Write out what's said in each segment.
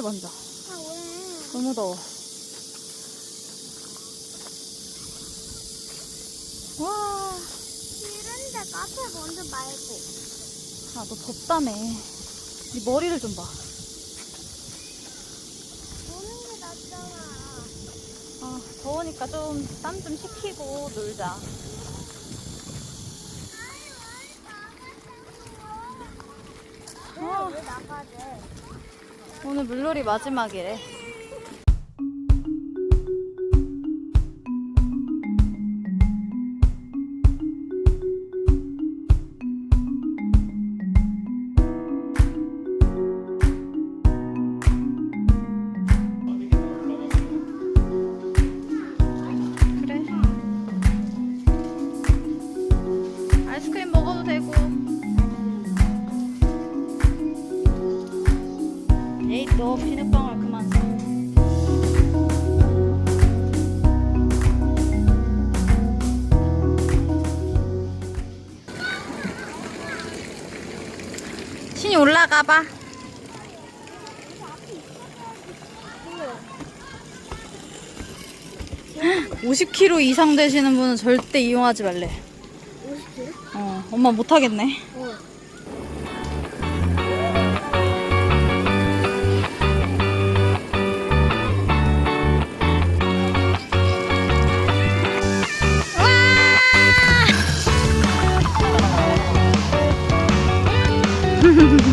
카페 먼저. 아, 왜? 너무 더워. 와, 이런데 카페 먼저 말고. 아, 너 덥다며. 네 머리를 좀 봐. 노는 게 낫잖아. 아, 더우니까 좀 땀 좀 식히고 놀자. 아, 왜 나가재? 오늘 물놀이 마지막이래. 봐. 50kg 이상 되시는 분은 절대 이용하지 말래. 50kg? 어, 엄마 못 하겠네. 어.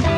어,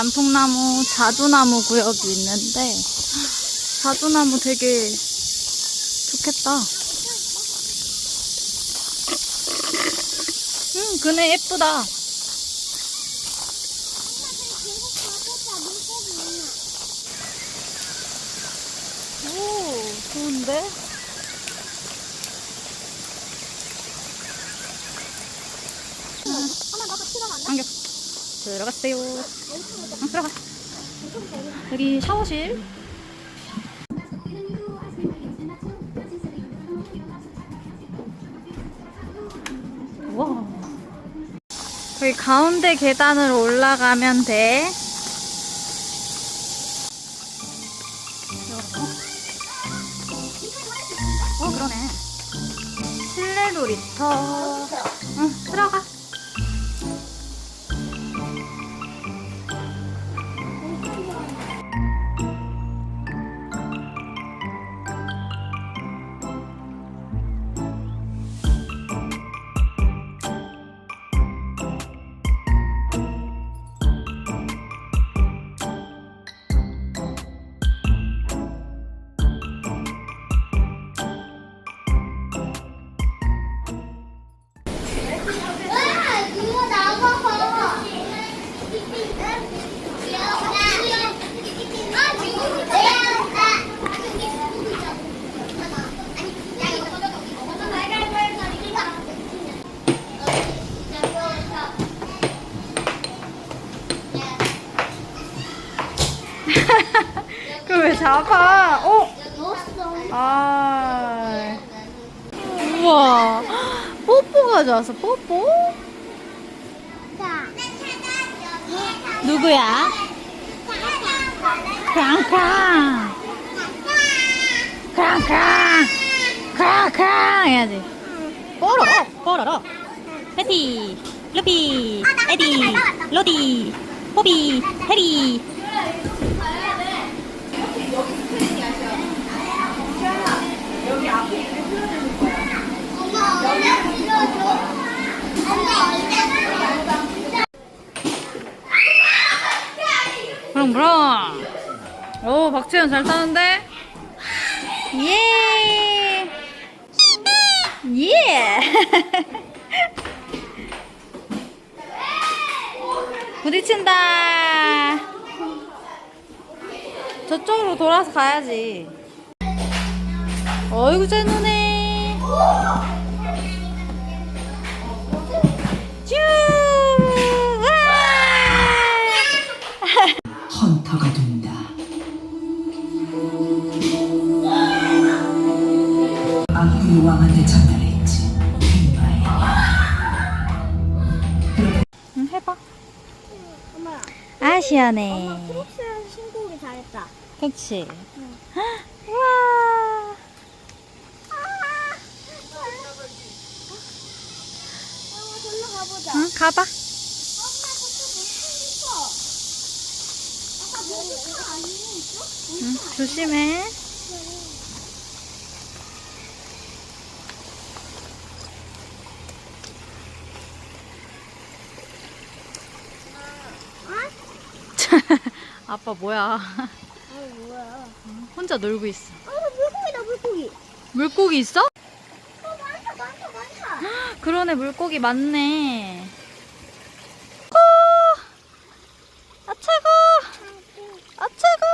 단풍나무, 자두나무 구역이 있는데, 자두나무 되게 좋겠다. 음, 그네 예쁘다. 오, 좋은데? 엄마, 나도 필요가 안 나? 안경. 들어갔어요. 응, 들어가. 여기 샤워실. 와. 여기 가운데 계단으로 올라가면 돼. 어, 그러네. 실내 놀이터. 응, 들어가. 잡아. 어? 아. 우와. 뽀뽀 가져왔어, 뽀뽀? 자. 누구야? 크랑크랑. 크랑크랑. 크랑크랑 해야지. 뽀로로, 뽀로로. 패티, 루피, 에디, 로디, 포비, 해리. 엄마, 얼른 불러줘. 엄마, 얼른. 그럼 그럼. 오 박채연 잘 타는데? 예. 예. 부딪힌다. 저쪽으로 돌아서 가야지. 어이구 제 눈에. 쭈. 악군이 왕한테 전달했지. 응, 해봐. 엄마, 아, 엄마 시원해. 크록스 신고 오기 잘했다. 그치? 우와. 아, 절로 가보자. 응, 가봐. 엄마, 있어? 응, 조심해. 아빠 뭐야? 아, 뭐야. 혼자 놀고 있어. 아, 물고기다, 물고기. 물고기 있어? 어, 많다, 많다, 많다. 그러네, 물고기 많네. 어! 아, 차고! 아, 차고!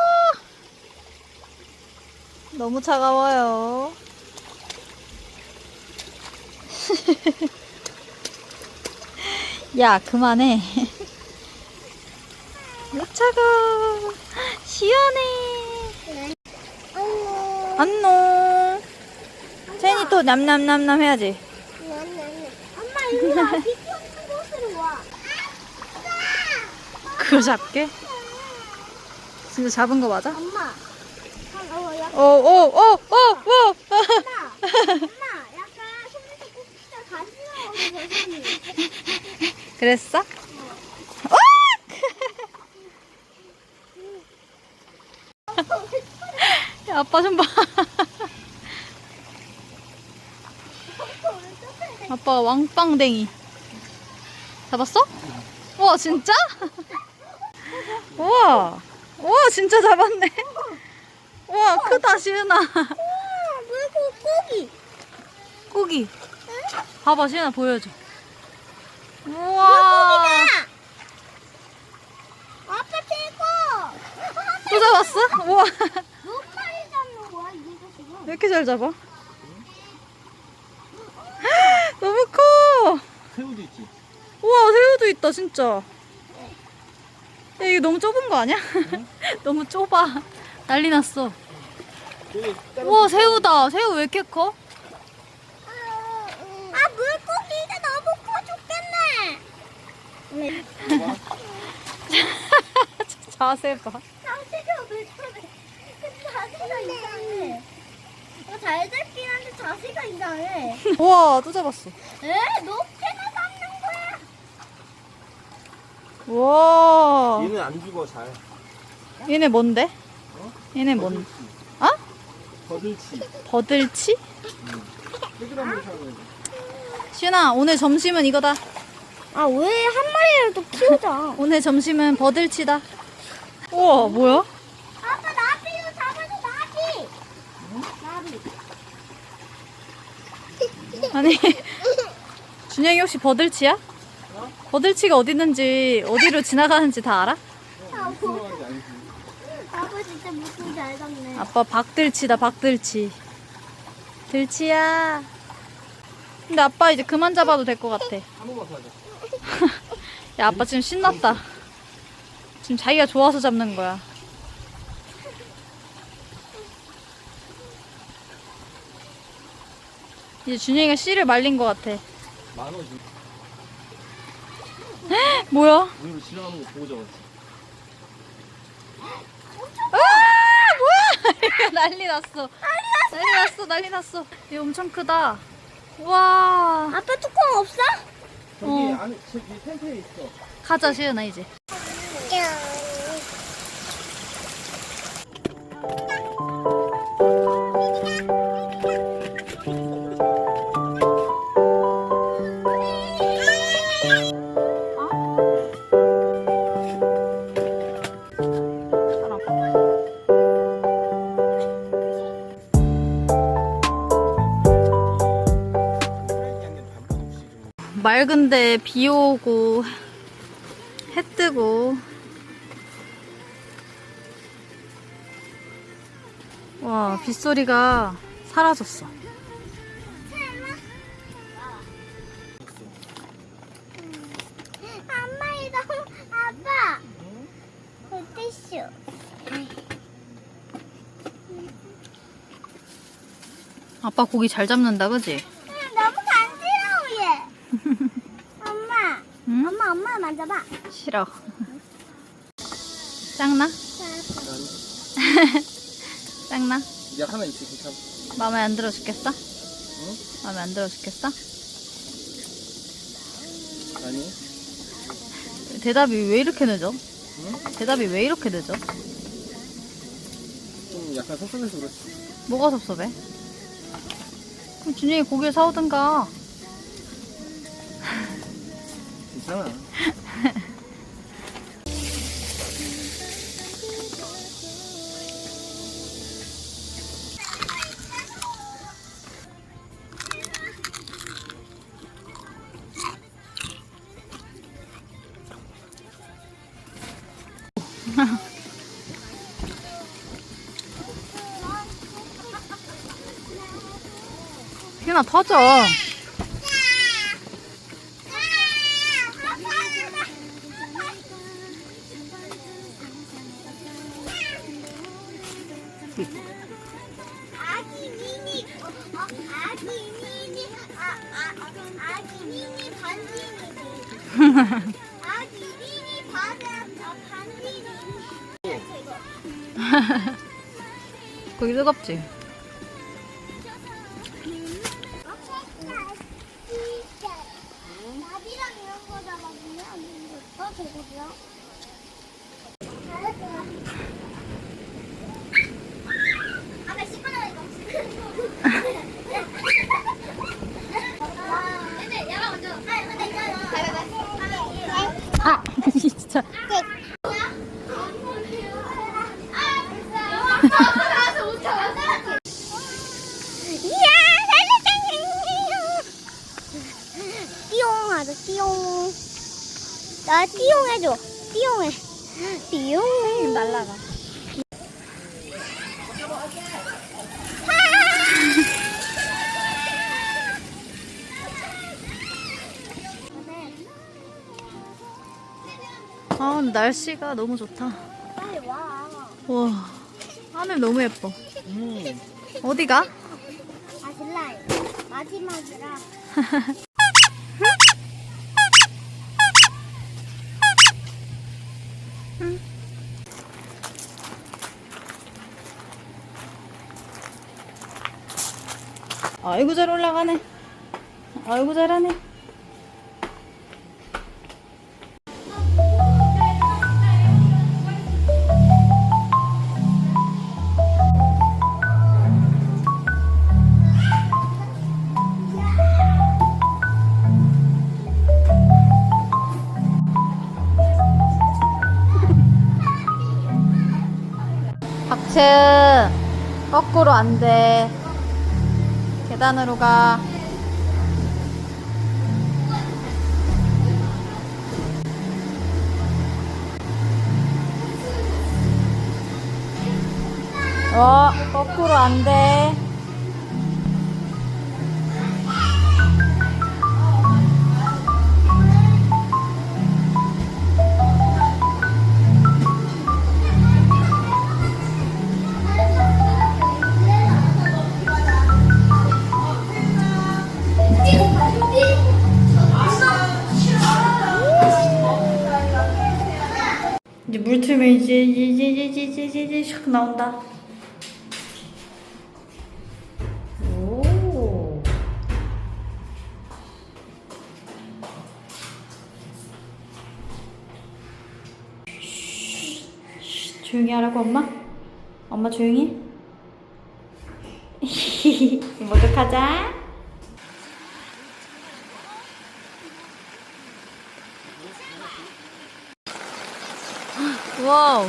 너무 차가워요. 야, 그만해. 아, 차가 시원해. 아이고. 안녕. 제니 또 냠냠냠냠 해야지. 엄마, 이리 와. 비키 없는 곳으로 와. 그거 잡게? 진짜 잡은 거 맞아? 엄마. 아, 어, 오, 오, 오, 오, 오. 엄마. 약간 손에서 꼭지가 가시 나오는 손이. 그랬어? 야, 아빠 좀 봐. 아빠 왕빵댕이. 잡았어? 우와, 진짜? 우와. 우와, 진짜 잡았네. 우와, 크다, 시은아. 물고 고기. 고기. 봐봐, 시은아 보여줘. 우와. 아빠 최고. 또 잡았어? 우와. 몇 마리 잡는 거야 이게 지금? 왜 이렇게 잘 잡아? 너무 커. 새우도 있지. 우와, 새우도 있다, 진짜. 야, 이거 너무 좁은 거 아니야? 너무 좁아. 난리 났어. 우와, 새우다. 새우 왜 이렇게 커? 아 물고기가 너무 커 죽겠네. 자세 봐. 자세가 왜 저래? 자세가 이상해. 어, 잘 잡긴 한데 자세가 이상해. 우와, 또 잡았어. 에? 높게나 잡는 거야? 우와. 얘는 안 죽어 잘. 얘네 뭔데? 얘네 뭔? 어? 버들치. 버들치? 사는. 시은아, 오늘 점심은 이거다. 아 왜 한 마리라도 키우자. 오늘 점심은 버들치다. 우와, 뭐야? 아빠 나비도 잡아줘 나비. 나비. 아니, 준영이 혹시 버들치야? 버들치가 어디 있는지, 어디로 지나가는지 다 알아? 아빠 진짜 물고기 잘 잡네. 아빠 박들치다, 박들치. 들치야. 근데 아빠 이제 그만 잡아도 될 것 같아. 야, 아빠 지금 신났다. 지금 자기가 좋아서 잡는 거야. 이제 준영이가 씨를 말린 것 같아. 만원 주 뭐야? 우리로 지나가는 거 보고 잡았지. 아 뭐야? 난리 났어. 난리 났어. 난리 났어. 얘 엄청 크다. 와. 아빠 뚜껑 없어? 저기 어. 안에 저기 텐트에 있어. 가자 시은아 이제. 비 오고 해 뜨고. 와 빗소리가 사라졌어. 엄마 이거 아빠. 티슈? 아빠 고기 잘 잡는다 그지? 너무 간지러워 얘 엄마 응? 엄마 엄마 만져봐 싫어 짱나? 짱나? 야 하나 있어 괜찮아. 마음에 안 들어 죽겠어? 응? 마음에 안 들어 죽겠어? 아니. 대답이 왜 이렇게 늦어? 응? 대답이 왜 이렇게 늦어? 좀 약간 섭섭해서 그렇지. 뭐가 섭섭해? 그럼 준영이 고기를 사오든가 괜찮아. 희은아 터져 아기 미니 어, 어, 아기 미니 아, 아, 아기 미니 반지니 아기 미니 반지 어, 반지니 고기 뜨겁지? 나비랑 이런 거 잡아보면 더 되거든요. 아까 시끄러워 이거. 근데 얘가 먼저. 아니 근데 있잖아. 가위바위보. 아 진짜 이야, 띠용 하자, 띠용. 나 띠용 해줘. 띠용 해. 띠용. 날라가. 아 날씨가 너무 좋다 빨리 와. 와 하늘 너무 예뻐 음. 어디가? 마지막이라. 아이고 잘 올라가네 아이고 잘하네 박채 거꾸로 안 돼 계단으로 가 어, 거꾸로 안 돼. 나온다. 오. 쉬, 조용히 하라고 엄마? 엄마 조용히? 목욕하자. 와우.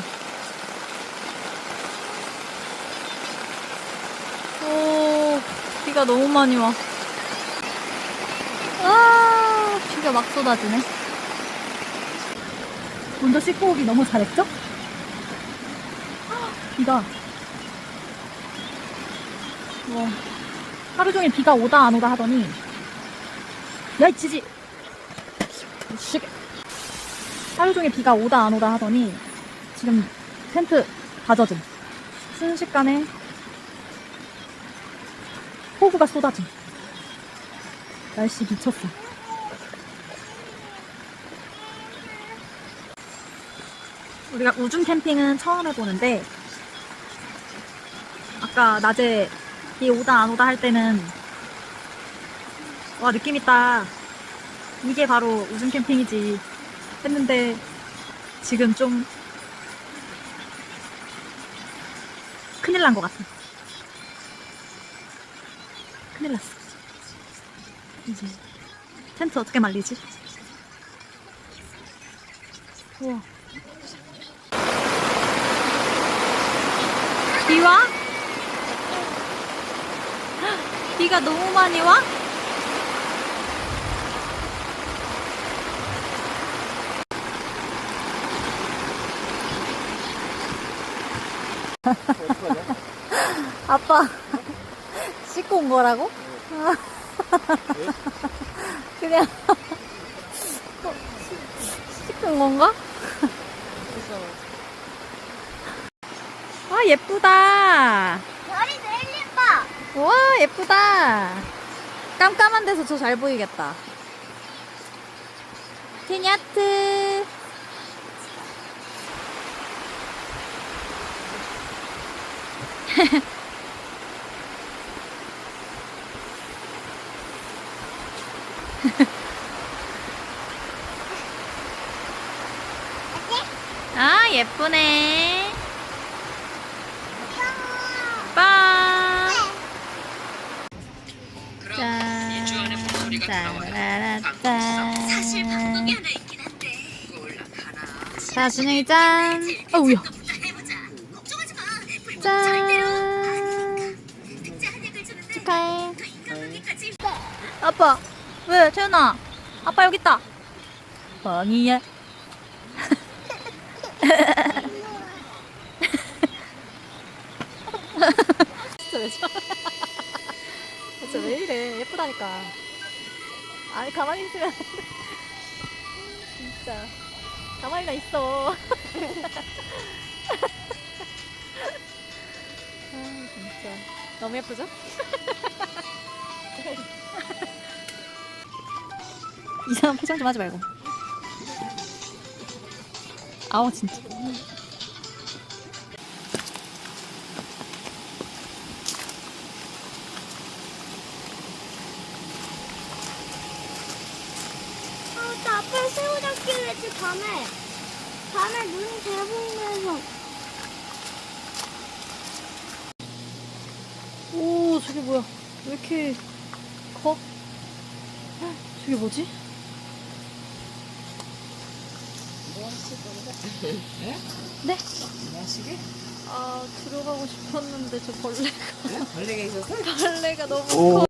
오, 비가 너무 많이 와. 아, 비가 막 쏟아지네. 먼저 씻고 오기 너무 잘했죠? 비가. 와. 하루 종일 비가 오다 안 오다 하더니. 야, 이 지지! 씨. 하루 종일 비가 오다 안 오다 하더니 지금 텐트 다 젖음. 순식간에 폭우가 쏟아짐. 날씨 미쳤어. 우리가 우중 캠핑은 처음 해보는데 아까 낮에 비 오다 안 오다 할 때는 와 느낌 있다. 이게 바로 우중 캠핑이지. 했는데 지금 좀 큰일 난 것 같아. 큰일 났어. 이제 텐트 어떻게 말리지? 우와. 비 와? 헉, 비가 너무 많이 와? 아빠 씻고 온 거라고? 그냥 씻고 온 건가? 아 예쁘다. 별이 제일 예뻐. 와 예쁘다. 깜깜한 데서 저 잘 보이겠다. 티니아트. 아 예쁘네. 빵. 짠. 짜라라짠. 사실 방법이 하나 있긴 한데. 자, 준영이 짠. 어우야. 짠. 축하해. 아빠, 왜, 태연아? 아빠 여기 있다. 뻥이야. 진짜 왜 이래? 예쁘다니까. 아니 가만히 있으면. 진짜 가만히나 있어. 아 진짜 너무 예쁘죠? 이상한 표정 좀 하지 말고. 아우 진짜. 아, 나 앞에 새우 잡기로 했지, 밤에. 밤에 눈이 잘 보이면서. 오 저게 뭐야? 왜 이렇게 커? 헉, 저게 뭐지? 네? 아 들어가고 싶었는데 저 벌레가 벌레가 있어서 벌레가 너무 오. 커.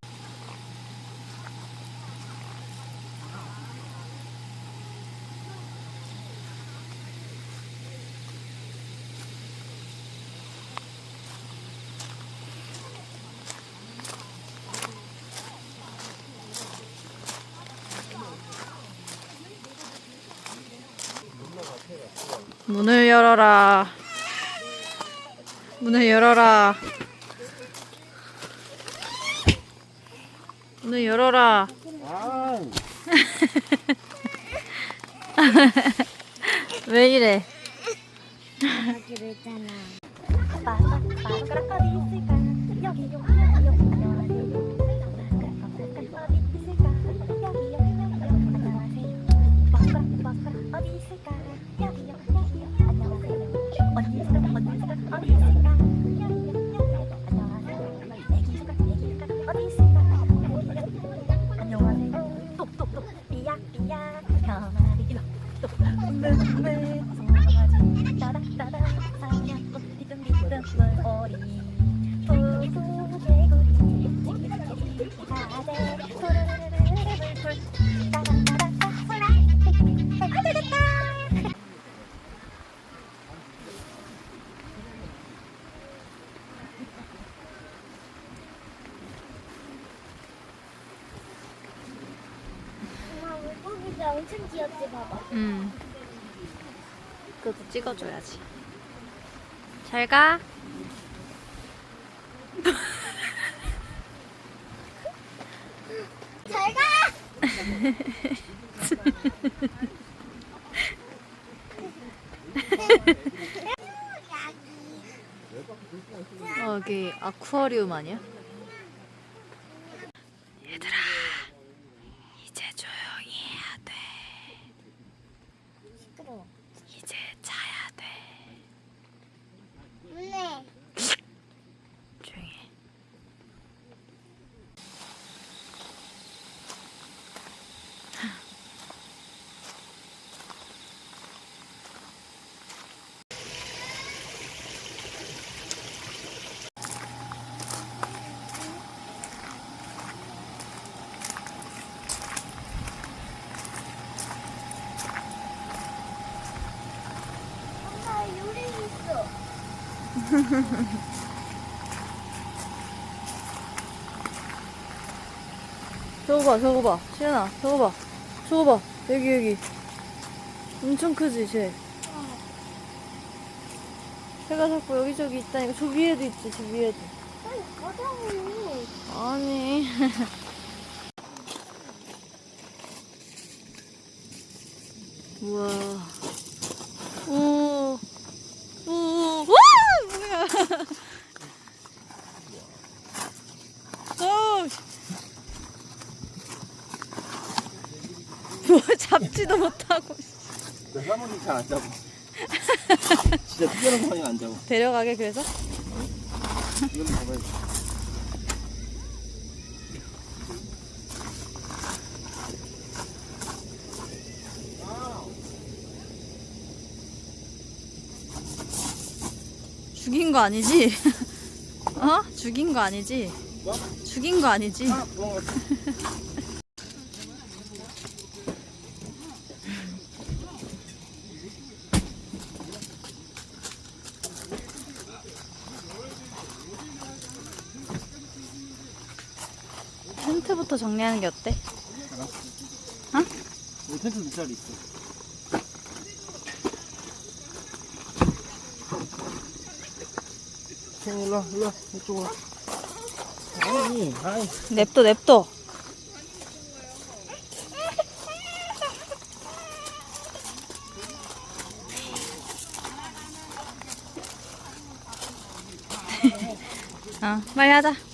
문을 열어라. 문을 열어라. 문을 열어라. 아, 왜 이래? 하기로 했잖아. 마스크락 어디 있을까? 여기 여기 엄청 귀엽지 봐봐 음. 그것도 찍어줘야지. 잘 가. 잘 가! 어, 여기 아쿠아리움 아니야? 얘들아, 이제 조용히 해야 돼. 시끄러워 이제 자야 돼. 네 조용히 해. 엄마 요리 있어 저거 봐, 저거 봐. 시연아, 저거 봐. 저거 봐. 여기, 여기. 엄청 크지, 쟤. 걔가 자꾸 여기저기 있다니까. 저 위에도 있지, 저 위에도. 아니. 우와. 오. 오. 와! 뭐야. 어. 뭐 잡지도 못하고. 나 사모님 잘 안 잡아. 진짜 특별한 거 아니야 안 잡아. 데려가게 그래서? 이건 잡아야지. 죽인 거 아니지? 어? 죽인 거 아니지? 뭐? 죽인 거 아니지? 아, 도망갔다. 텐트부터 정리하는 게 어때? 여기 텐트 두 자리 있어. 형 일로 와, 일로 와, 이쪽으로 와. 아니, 아이. 냅둬 냅둬 어 빨리 하자